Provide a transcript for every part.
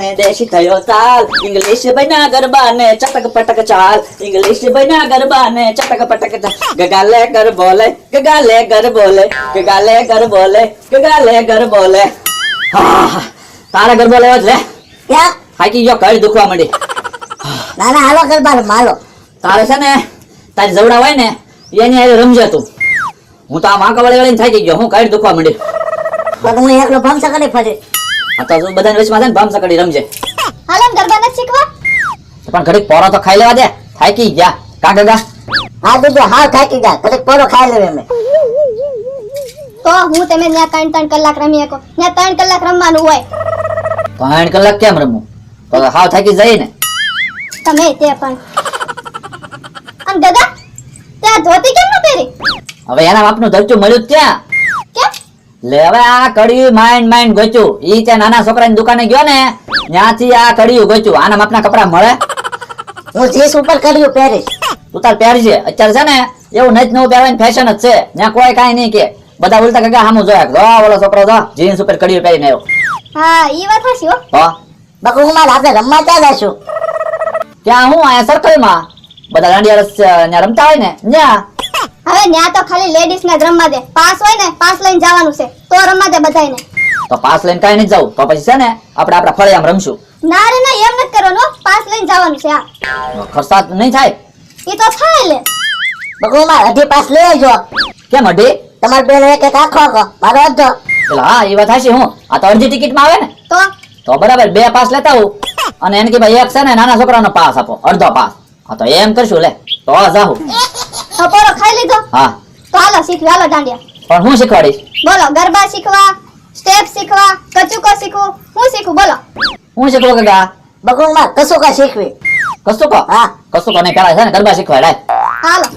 ને દેશી થયો તાલ ઇંગ્લિશ બન્યા ગરબા ને ચટક પટક ચાલ. ઇંગ્લિશ બન્યા ગરબા ને ચટક પટક ચાલ. ગગાલે ગર બોલે ગગાલે ગર બોલે ગગાલે ગર બોલે ગગાલે ગર બોલે. તારા ગરબો બોલે જ લે. હાકી ગયો કઈ દુખવા માંડી. ના ના હાલો ગરબા માલો તારે છે ને તારી જવડા હોય ને એની આજે રમજે તું. હું તો આ વાંકા વળી વળીને થાકી ગયો હું કઈ દુખવા માંડી. પણ હું એકલો ભમસા કરી ફરી. તો તું બધાની વચમાં છે ને ભામસા કરી રમજે. હાલો ને ગરબા નથી શીખવા? પણ ઘડીક પોરો તો ખાઈ લેવા દે. થાકી ગયા. કા ગગા? હા દીદી હાવ થાકી જાય કદીક પોરો ખાઈ લેવે અમે. તો હું તમે ત્યાં ત્રણ ત્રણ કલાક રમી શકો. ત્યાં ત્રણ કલાક રમવાનું હોય. ત્રણ કલાક કેમ રમવું તો હાવ થાકી જાય ને. તમે તે પણ. આમ દાદા ત્યાં ધોતી કેમ ન પહેરી? હવે એના બાપનું ધરચું મળ્યું ત્યાં લે હવે આ કડિયું માઇન્ડ માઇન્ડ ગોચ્યું. ઈ તે નાના છોકરાની દુકાને ગયો ને ત્યાંથી આ કડિયું ગોચ્યું. આના માપના કપડા મળે? હું જીન્સ ઉપર કર્યું પહેરીશ. તું તાર પહેરજે. અત્યારે છે ને એવું નજ નવું પહેરવાની ફેશન જ છે. ત્યાં કોઈ કાંઈ નહીં કે. બધા ઉલટા કાકા સામું જોયા જો ઓલો છોકરો જો જીન્સ ઉપર કડિયું પહેરીને આવ્યો. હા ઈ વાત હશે હો. બકુ મારા આપણે રમવા ત્યાં જશું? ત્યાં હું આયા સર્કલમાં બધા દાંડિયા રસ રમતા હોય ને ત્યાં. હવે ન્યા તો ખાલી લેડીઝ ને જ રમવા દે. પાસ હોય ને પાસ લઈને જવાનું છે. તો રમવા દે બધાયને. તો પાસ લઈને કાંઈ નહીં જવું. તો પછી છે ને આપણે આપણા ફળિયામ રમશું. ના રે ના એમ નથી કરવાનું પાસ લઈને જવાનું છે આ ખર્ચાત નહીં થાય? એ તો થાય લે. કુમાર અઢી પાસ લઈ આવજો. કેમ અઢી? તમારે બેન એક એક આખો આખો. મારો અડધો. એટલે હા એ વાત હશે હું. આ તો અડધી ટિકિટમાં આવે ને. તો? તો બરાબર બે પાસ લેતા આવું. અને એને કે ભાઈ એક છે ને નાના છોકરાનો પાસ આપો. અડધો પાસ હા તો એમ કરશું લે. તો જાહું. બપોરો ખાઈ લીધો? હા. તો હાલો શીખવી હાલો દાંડિયા. પણ હું શીખવાડીશ? બોલો ગરબા શીખવા સ્ટેપ શીખવા કચુકો શીખવું હું શીખું બોલો. હું શીખવું કાકા બકુ કુમાર કશું કા શીખવી. કશું કહો હા. કશું ને કરાય છે ને ગરબા શીખવાડાય હાલો.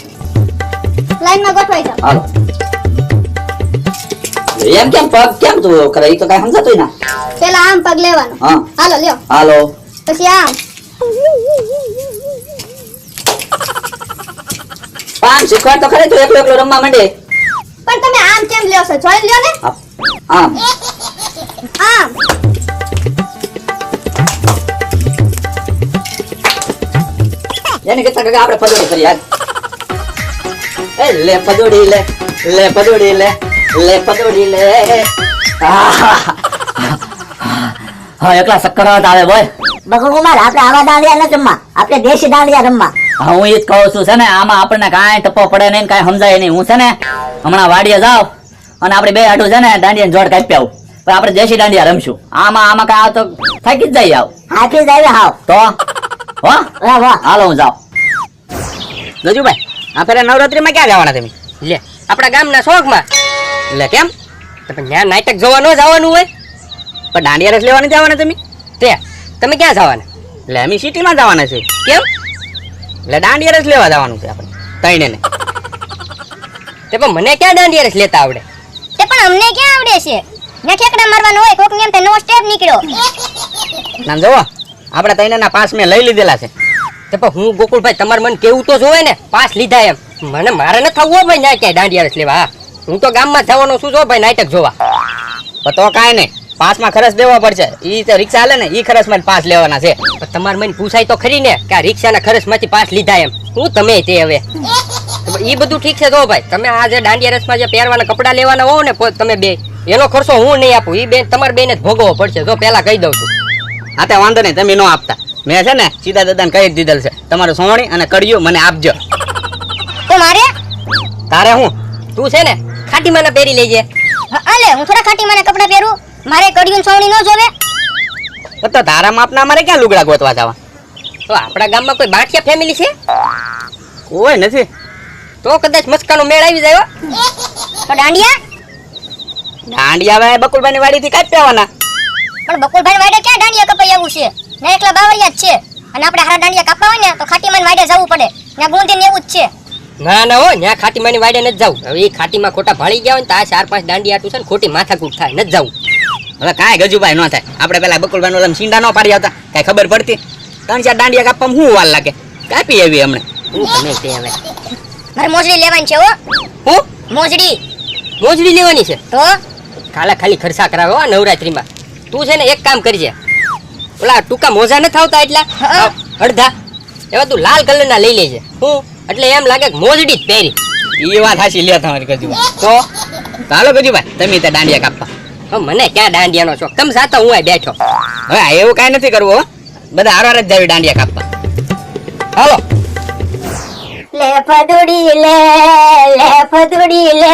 લાઈનમાં ગોઠવાઈ જાઓ. હાલો. એમ કેમ પગ કેમ તું કરે? એ તો કઈ સમજાતું ના. પેલા આમ પગ લેવાનો. હા. હાલો લ્યો. હાલો. પછી આમ. આમ શીખવાડ તો ખરે તું એકલો એકલો રમવા માંડે. પણ તમે આમ કેમ લ્યો છો? જોઈ લ્યો ને. હા, આમ. આમ. એને કહેતા કાકા આપણે પદોડી કરી યાર એ લે પદોડી લે લે પદોડી લે લે પદોડી લે. હા એકલા સક્કરાટ આવે બોય બકુ કુમાર આપણે આવા દાંડિયા ન રમવા આપણે દેશી દાંડિયા રમવા. હા એ જ કહું છું છે ને આમાં આપણને કાંઈ ટપ્પો પડે નહીં કાંઈ સમજાય નહીં. હું છે ને હમણાં વાડીએ જાવ અને આપણે બે હાટું છે ને દાંડિયાની જોડ કાપી આવું. પણ આપણે દેશી દાંડિયા રમશું. આમાં આમાં આ તો થાકી જ જાય આવ. થાકી જાય હાવ. તો? હો? હાલો હું જાઉં. ગજુભાઈ આ ફેરે નવરાત્રીમાં ક્યાં જવાના તમે? લે આપણા ગામના શોખમાં. લે કેમ? તમે ત્યાં નાટક જોવા ન જવાનું હોય? પણ દાંડિયા રસ લેવાની જવાના તમે? તે તમે ક્યાં જવાના? એટલે અમે સિટીમાં જવાના છે. કેમ? એટલે દાંડિયા રસ લેવા જવાનું છે આપણે તઈને ને તે પણ મને ક્યાં દાંડિયા રસ લેતા આવડે? તે પણ અમને ક્યાં આવડે છે? ને ઠેકડા મારવાનો હોય કોક નિયમ નવો સ્ટેપ નીકળ્યો નામ જોવો આપણે તઈને પાસ મેં લઈ લીધેલા છે. તે પણ હું ગોકુળભાઈ તમારે મને કેવું તો જોવે ને પાસ લીધા એમ. મને મારે ન થવું હોય ભાઈ ના ક્યાંય દાંડિયા રસ લેવા. હું તો ગામમાં જ જવાનો છું જો ભાઈ નાટક જોવા. તો કાંઈ નહીં. પાસમાં ખર્ચ દેવો પડશે. ઈ તો રિક્ષા હાલે ને ઈ ખર્ચમાં પાસ લેવાના છે. તમારે મને પૂછાય તો ખરી ને કે આ રિક્ષાના ખર્ચમાંથી પાસ લીધા એમ. હું તમે તે હવે? એ બધું ઠીક છે તો ભાઈ. તમે આ જે દાંડિયા રસમાં જે પહેરવાના કપડાં લેવાના હોવ ને તમે બે એનો ખર્ચો હું નહીં આપું. એ બેન તમારે બેને જ ભોગવવો પડશે. જો પહેલા કહી દઉં છું. હા તે વાંધો નહીં તમે ન આપતા. મેં છે ને સીધા દાદાને કહી દીધેલ છે. તમારું સોણી અને કડિયું મને આપજો. તો મારે? તારે હું? તું છે ને ખાટી મને પહેરી લેજે. અલે હું થોડા ખાટી મને કપડા પહેરું? મારે કડિયું સોવણી ન જોવે. તો તારા માપના અમારે ક્યાં લુગડા ગોતવા જવા? તો આપણા ગામમાં કોઈ બાઠિયા ફેમિલી છે? કોઈ નથી. તો કદાચ મસ્કાનો મેળ આવી જાય તો દાંડિયા? દાંડિયા ભાઈ બકુલભાઈની વાડીથી કાઢી દેવાના. પણ બકુલભાઈ વાડે ક્યાં દાંડિયા કપાઈ આવું છે? ને એકલા બાવળિયા જ છે. અને આપણે હારા દાંડિયા કાપવા હોય ને તો ખાટીમાં વાડે જવું પડે. ત્યાં ગુંદી ને એવું જ છે. ના ના હો ત્યાં ખાટીમાની વાડે નથી જવું. હવે એ ખાટીમાં ખોટા ભાળી ગયા હોય ને તો આ ચાર પાંચ દાંડિયા આટું છે ને ખોટી માથાકૂટ થાય નથી જવું. હવે કાંઈ ગજુભાઈ ન થાય. આપણે પેલા બકુલભાઈ નો સીંડા ન પાડી આવતા. કાંઈ ખબર પડતી? ત્રણ ચાર દાંડિયા કાપવામાં શું વાર લાગે? કાપી આવી હમણે હું તમે તે હવે મારે મોજડી લેવાની છે હો. હું? મોજડી. મોજડી લેવાની છે? તો? ખાલા ખાલી ખર્ચા કરાવે હો નવરાત્રીમાં. તું છે ને એક કામ કરજે. ઓલા ટૂંકા મોજા ન થાવતા એટલા. અડધા. એવા તું લાલ કલર ના લઈ લેજે. હું? એટલે એમ લાગે કે મોજડી જ પહેરી. એ વાત હાસી લે તમારી ગજુભાઈ. તો? ગજુભાઈ તમે ત્યાં દાંડિયા કાપવા. મને ક્યાં દાંડિયાનો શોખ? તમે સાથે હું અહીં બેઠો. હા એવું કાંઈ નથી કરવું. બધા હાર જ જાવી દાંડિયા કાપવા. હાલો. લે ફદુડી લે લે ફદુડી લે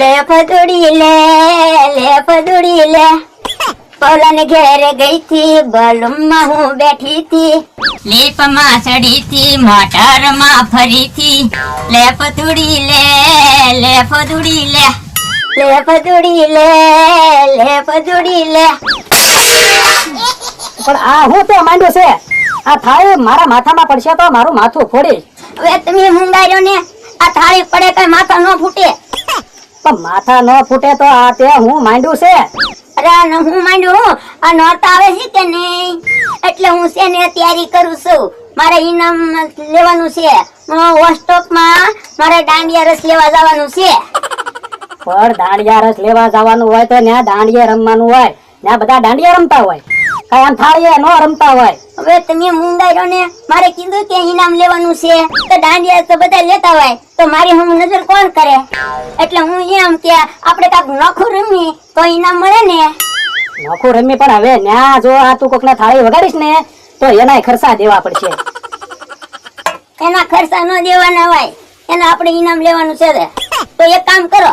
લે ફદુડી લે લે ફદુડી લે. પવન ઘેરે ગઈ થી બલૂમમાં હું બેઠી થી લીપમાં ચડી થી મોટરમાં ફરી થી લે ફદુડી લે લે ફદુડી લે. લે ફદુડી લે લે ફદુડી લે. પણ આ હું તો માંડ્યો છે? આ થાળી મારા માથામાં પડશે તો મારું માથું ફોડી. હવે તમે મુંગાર્યો ને આ થાળી પડે કઈ માથા ન ફૂટે. પણ માથા ન ફૂટે તો આ તે હું માંડ્યું છે? અરે ન- હું માંડ્યું આ નોરતા આવે છે કે નહીં? એટલે હું છે ને તૈયારી કરું છું. મારે ઇનામ લેવાનું છે. વોસ્ટોપમાં મારે દાંડિયા રસ લેવા જવાનું છે. પણ દાંડિયા રસ લેવા જવાનું હોય તો ત્યાં દાંડિયા રમવાનું હોય. ત્યાં બધા દાંડિયા રમતા હોય. કઈ આમ થાળીએ નો રમતા હોય. હવે તમે મુંગાઈ ને મારે કીધું કે ઇનામ લેવાનું છે. તો દાંડિયા તો બધા લેતા હોય. તો મારી હું નજર કોણ કરે? એટલે હું એમ કે આપણે કાક નોખું રમી તો ઇનામ મળે ને? નોખું રમી પણ હવે ન્યા જો આ તું કોકને થાળી વગાડીશ ને તો એનાય ખર્ચા દેવા પડશે. એના ખર્ચા ન દેવાના હોય. એના આપણે ઇનામ લેવાનું છે. તો એક કામ કરો.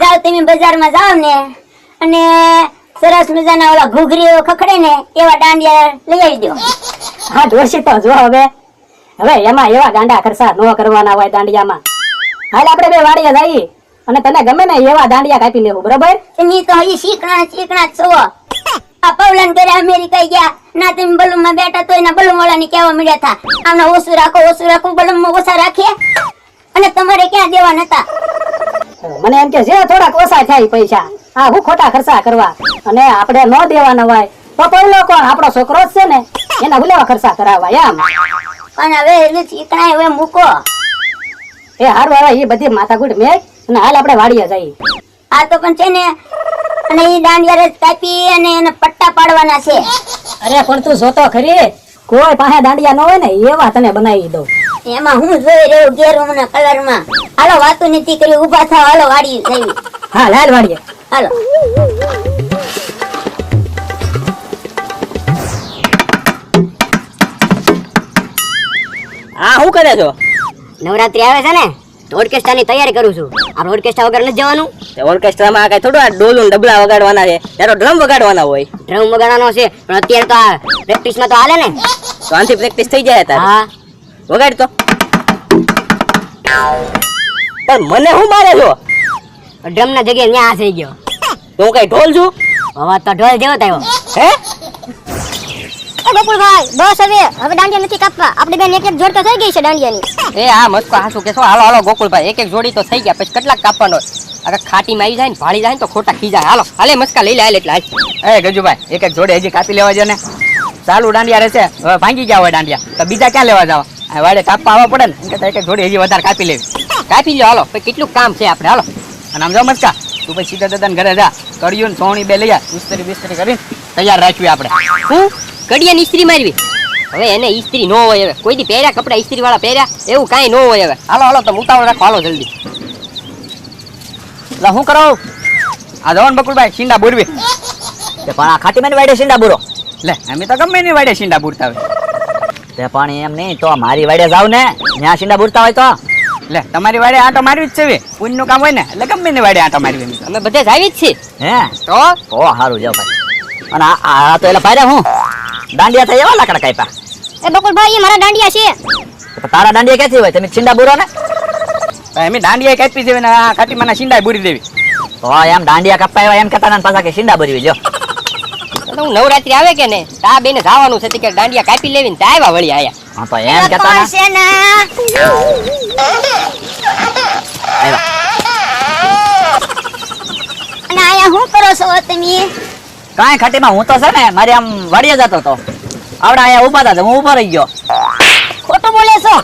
જાઓ તમે બજારમાં જાઓ ને અને સરસ મજાના ઓલા ઘૂઘરીઓ ખખડે ને એવા દાંડિયા લઈ આવી દો. હા જોશી તો જો હવે. હવે એમાં એવા દાંડા ખર્ચા ન કરવાના હોય દાંડિયામાં. હાલ આપણે બે વાડીએ જઈએ અને તને ગમે ને એવા દાંડિયા કાપી લેવું બરોબર? ની તો હજી શીખણા શીખણા જ છો. આ પવલન કરે અમેરિકા ગયા. ના તમે બલૂનમાં બેઠા તો એના બલૂમ વાળા ને કેવા મળ્યા હતા. આમને ઓછું રાખો ઓછું રાખો બલૂનમાં ઓછા રાખીએ. અને તમારે ક્યાં દેવા નતા? મને એમ કે જે થોડાક ઓછા થાય પૈસા. આ હું ખોટા ખર્ચા કરવા. અને આપણે ન દેવાના હોય તો પહેલો કોણ? આપણો છોકરો જ છે ને એના ભૂલેવા ખર્ચા કરાવવા એમ. પણ હવે એટલે ચીકણા હવે મૂકો. એ હારું હવે એ બધી માથાકૂટ મેં અને હાલ આપણે વાડીએ જઈએ. આ તો પણ છે ને અને એ દાંડિયા રસ કાપી અને એને પટ્ટા પાડવાના છે. અરે પણ તું જોતો ખરી કોઈ પાસે દાંડિયા ન હોય ને એવા તને બનાવી દઉં. એમાં હું જોઈ રહ્યો ગેરમ ના કલરમાં હાલો વાતો નથી કરી ઊભા થાવ હાલો વાડી થઈ હા લાલ વાડી હાલો. હા શું કરે છો? નવરાત્રી આવે છે ને ઓર્કેસ્ટ્રા ની તૈયારી કરું છું. આ ઓર્કેસ્ટ્રા વગર નથી જવાનું. ઓર્કેસ્ટ્રા ઓર્કેસ્ટ્રામાં કઈ થોડું આ ડોલું ડબલા વગાડવાના છે. ત્યારે ડ્રમ વગાડવાના હોય. ડ્રમ વગાડવાનો છે પણ અત્યારે તો આ પ્રેક્ટિસમાં તો હાલે ને. તો આનથી પ્રેક્ટિસ થઈ જાય તારે. હા. વગાડ તો પણ મને શું મારે છો? ડ્રમ ના જગ્યાએ ન્યા થઈ ગયો. તો હું કઈ ઢોલ છું? અવાજ તો ઢોલ જેવો થયો હે? ગોકુળભાઈ બસ હવે. હવે દાંડિયા નથી કાપવા. આપણે બેન એક એક જોડ તો થઈ ગઈ છે દાંડિયાની. એ હા મસ્કો હાસુ કેસો હાલો હાલો ગોકુળભાઈ એક એક જોડી તો થઈ ગયા. પછી કેટલાક કાપવાનો? અગર ખાટીમાં આવી જાય ને ભાળી જાય ને તો ખોટા ખીજાય હાલો હાલે મસ્કા લઈ લે હાલ એટલે હાલ. એ ગજુભાઈ એક એક જોડે હજી કાપી લેવા જો ને. ચાલુ દાંડિયા રહેશે. હવે ભાંગી ગયા હોય દાંડિયા. તો બીજા ક્યાં લેવા જાવ આ વાડે કાપવા આવવા પડે ને એમ કે એક જોડે હજી વધારે કાપી લેવી. કાપી લો હાલો પછી કેટલું કામ છે આપણે હાલો. અને આમ જો મચકા તું પછી સીધા દાદાને ઘરે જા. કડિયું ને સોણી બે લઈ આ ઇસ્ત્રી બિસ્ત્રી કરીને તૈયાર રાખવી આપણે. હું? કડિયાની ઇસ્ત્રી મારવી? હવે એને ઇસ્ત્રી ન હોય હવે. કોઈ દી પહેર્યા કપડા ઇસ્ત્રી વાળા પહેર્યા? એવું કાંઈ ન હોય હવે. હાલો હાલો તમે ઉતાવળ રાખો હાલો જલ્દી. એટલે શું કરો આ જવાન બકુલભાઈ શીંડા બોરવી. પણ આ ખાટીમાં વાડે શીંડા બોરો. લે અમે તો ગમે એની વાડે શીંડા બોરતા હોય. તે પણ એમ નહીં તો મારી વાડે જાવ ને ત્યાં શીંડા બુરતા હોય તો. લે તમારી વાડે આટો મારવી જ છે પૂનનું કામ હોય ને એટલે ગમે ને વાડે આટો મારવી અમે બધે આવી જ છીએ. હે? તો? ઓ સારું જાવ ભાઈ. અને આ આ તો એટલે ભાઈ હું? દાંડિયા થઈ એવા લાકડા કાપ્યા. એ બકુળભાઈ એ મારા દાંડિયા છે. તારા દાંડિયા ક્યાંથી હોય? તમે છીંડા બુરો ને? એમ દાંડિયા કાપી દેવી ને આ ખાટીમાના છીંડા બુરી દેવી. તો એમ દાંડિયા કાપવા આવ્યા એમ કહેતા ને પાછા કે છીંડા બુરવી લ્યો તો હું નવરાત્રી આવે કે ને તા બેને જવાનું છે કે દાંડિયા કાપી લેવી ને તા આવ્યા વળી આયા. હા તો એમ કહેતા ને છે ને. અને આયા હું કરો છો તમે? કાંઈ ખાટીમાં હું તો છે ને મારી આમ વાડીએ જતો તો આવડા આયા ઊભા હતા હું ઊભો રહી ગયો. ખોટું બોલે છો?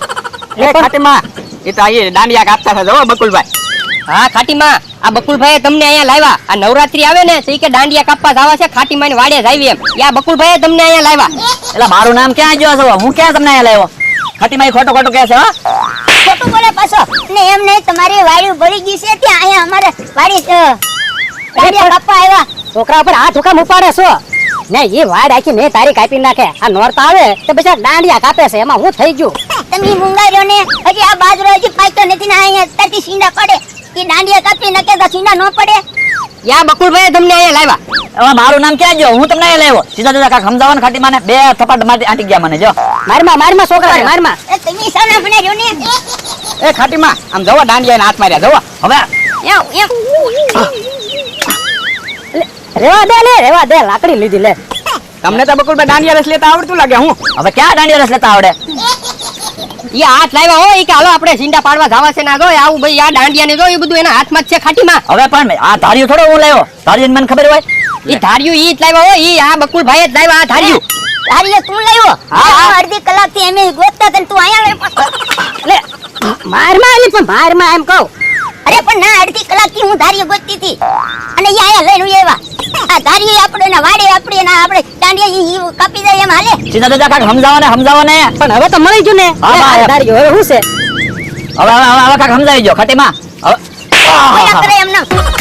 એ ખાટીમાં એ તો આયે દાંડિયા કાપતા હતા જો બકુલભાઈ. હા ખાટીમાં આ બકુલભાઈએ તમને અહીંયા લાવ્યા. આ નવરાત્રી આવે ને તો કે દાંડિયા કાપવા જવા છે ખાટીમાં ની વાડે જાવી આવી એમ. યા બકુલભાઈએ તમને અહીંયા લાવ્યા. એટલે મારું નામ ક્યાં ગયો છો? હું ક્યાં તમને અહીંયા લાવ્યો? ખાટીમાં ખોટો ખોટો કહે છે હો. ખોટું બોલે પાછો. ને એમ નહીં તમારી વાડી ભરી ગઈ છે ત્યાં. અહીંયા અમારે વાડી દાંડિયા કાપવા આવ્યા. છોકરા ઉપર હાથ હુકામ ઉપાડે છો. ને એ વાડ આખી મેં તારી કાપી નાખે. આ નોરતા આવે તો પછી દાંડિયા કાપે છે. એમાં હું થઈ ગયું? તમે મુંગાર્યો ને હજી આ બાજરો હજી પાકતો નથી ને અહીંયા અત્યારથી સીંડા પડે. એ દાંડિયા કાપી નકે તો ન પડે. યા બકુલભાઈ તમને અહીંયા લાવ્યા? હવે મારું નામ ક્યાં જો હું તમને અહીંયા લાવ્યો. સીધા સીધા કાક સમજાવવાનું ખાટી માને. બે થપાટ મારી આંટી ગયા મને જો. મારમાં મારમાં છોકરા મારમાં. એ તમે સાના જો ને. એ ખાટીમાં આમ જવો દાંડિયા હાથ માર્યા જવો હવે. એમ એમ રેવા દે લે રેવા દે લાકડી લીધી લે. તમને તો બકુલભાઈ દાંડિયા રસ લેતા આવડતું લાગે હું. હવે ક્યાં દાંડિયા રસ લેતા આવડે? ઈ હાથ લાવ્યા હોય કે હાલો આપણે સીંડા પાડવા જવા છે ના જો આવું ભાઈ આ દાંડિયા ને જો એ બધું એના હાથમાં જ છે ખાટીમાં. હવે પણ આ ધાર્યું થોડો હું લાવ્યો? ધાર્યું મને ખબર હોય? એ ધાર્યું ઈ જ લાવ્યા હોય ઈ આ બકુલભાઈએ જ લાવ્યા આ ધાર્યું ધાર્યું તું લાવ્યો? હા, હા. અડધી કલાકથી અમે ગોતતા તને તું અહીંયા લે માર મારમાં એટલે પણ મારમાં એમ કહું. અરે પણ ના અડધી કલાકથી હું ધાર્યું ગોતતી હતી. અને ઈ અહીંયા લઈને આવ્યા. આ ધારીએ આપણે ના વાડે આપણે ના આપણે દાંડિયા ઈ- ઈ કાપી જાય એમ હાલે. સીધા સીધા કાંક સમજાવો ને સમજાવો ને પણ હવે તો મળી ગયું ને. દાઢીઓ, હવે શું છે? હવે હવે હવે હવે સમજાવી જો ખાટીમાં. હવે. એમ ના.